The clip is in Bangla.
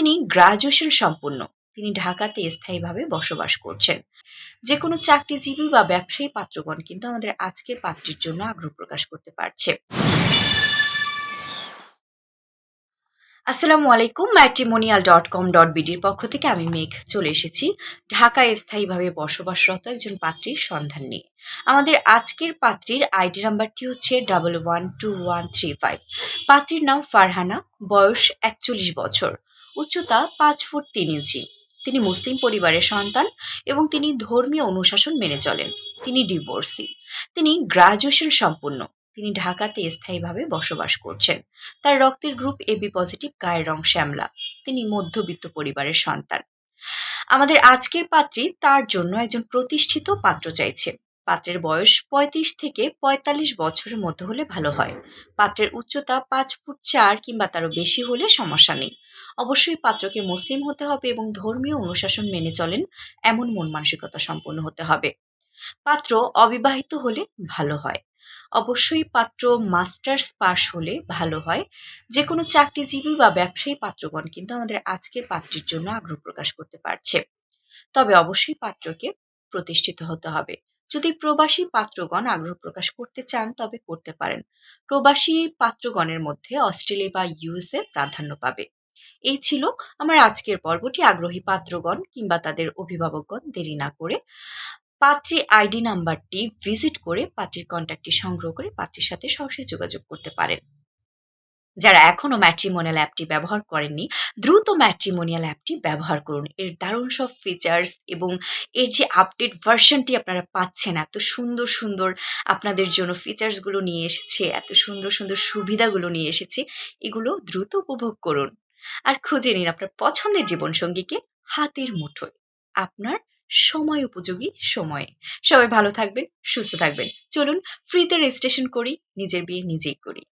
তিনি গ্রাজুয়েশন সম্পন্ন। তিনি ঢাকাতে স্থায়ীভাবে বসবাস করছেন। যে কোনো চাকরিজীবী বা ব্যবসায়ী পাত্রগণ কিন্তু আমাদের আজকের পাত্রীর জন্য আগ্রহ প্রকাশ করতে পারছে। আসসালামু আলাইকুম ম্যাট্রিমোনিয়াল ডট কম ডট বিডির পক্ষ থেকে আমি মেঘ চলে এসেছি ঢাকায় স্থায়ীভাবে বসবাসরত একজন পাত্রীর সন্ধান নিয়ে। আমাদের আজকের পাত্রীর আইডি নাম্বারটি হচ্ছে double one two one three five পাত্রীর নাম ফারহানা, বয়স একচল্লিশ বছর। উচ্চতা পাঁচ ফুট তিন ইঞ্চি। তিনি মুসলিম পরিবারের সন্তান এবং তিনি ধর্মীয় অনুশাসন মেনে চলেন। তিনি ডিভোর্সি। তিনি গ্রাজুয়েশন সম্পূর্ণ। তিনি ঢাকাতে স্থায়ীভাবে বসবাস করছেন। তার রক্তের গ্রুপ এবি পজিটিভ, গায়ের রং শ্যামলা। তিনি মধ্যবিত্ত পরিবারের সন্তান। আমাদের আজকের পাত্রী তার জন্য একজন প্রতিষ্ঠিত পাত্র চাইছে। পাত্রের বয়স ৩৫ থেকে ৪৫ বছরের মধ্যে হলে ভালো হয়। পাত্রের উচ্চতা পাঁচ ফুট চার কিংবা তারও বেশি হলে সমস্যা নেই। অবশ্যই পাত্রকে মুসলিম হতে হবে এবং ধর্মীয় অনুশাসন মেনে চলেন, এমন মন মানসিকতা সম্পন্ন হতে হবে। পাত্র অবিবাহিত হলে ভালো হয়। অবশ্যই পাত্র মাস্টার্স পাশ হলে ভালো হয়। যে কোনো চাকরিজীবী বা ব্যবসায়ী পাত্রগণ কিন্তু আমাদের আজকের পাত্রের জন্য আগ্রহ প্রকাশ করতে পারছে। তবে অবশ্যই পাত্রকে প্রতিষ্ঠিত হতে হবে। যদি প্রবাসী পাত্রগণ আগ্রহ প্রকাশ করতে চান, তবে করতে পারেন। প্রবাসী পাত্রগণের মধ্যে অস্ট্রেলিয়া বা ইউএসএ প্রাধান্য পাবে। এই ছিল আমার আজকের পর্বটি। আগ্রহী পাত্রগণ কিংবা তাদের অভিভাবকগণ দেরি না করে পাত্রী আইডি নাম্বারটি ভিজিট করে পাত্রীর কন্ট্যাক্টটি সংগ্রহ করে পাত্রীর সাথে সরাসরি যোগাযোগ করতে পারেন। যারা এখনও ম্যাট্রিমোনিয়াল অ্যাপটি ব্যবহার করেননি, দ্রুত ম্যাট্রিমোনিয়াল অ্যাপটি ব্যবহার করুন। এর দারুণ সব ফিচার্স এবং এর যে আপডেট ভার্সনটি আপনারা পাচ্ছেন, এত সুন্দর সুন্দর আপনাদের জন্য ফিচার্সগুলো নিয়ে এসেছে, এত সুন্দর সুন্দর সুবিধাগুলো নিয়ে এসেছে, এগুলো দ্রুত উপভোগ করুন। আর খুঁজে নিন আপনার পছন্দের জীবনসঙ্গীকে হাতের মুঠোয়, আপনার সময় উপযোগী সময়ে। সবাই ভালো থাকবেন, সুস্থ থাকবেন। চলুন ফ্রিতে রেজিস্ট্রেশন করি, নিজের বিয়ে নিজেই করি।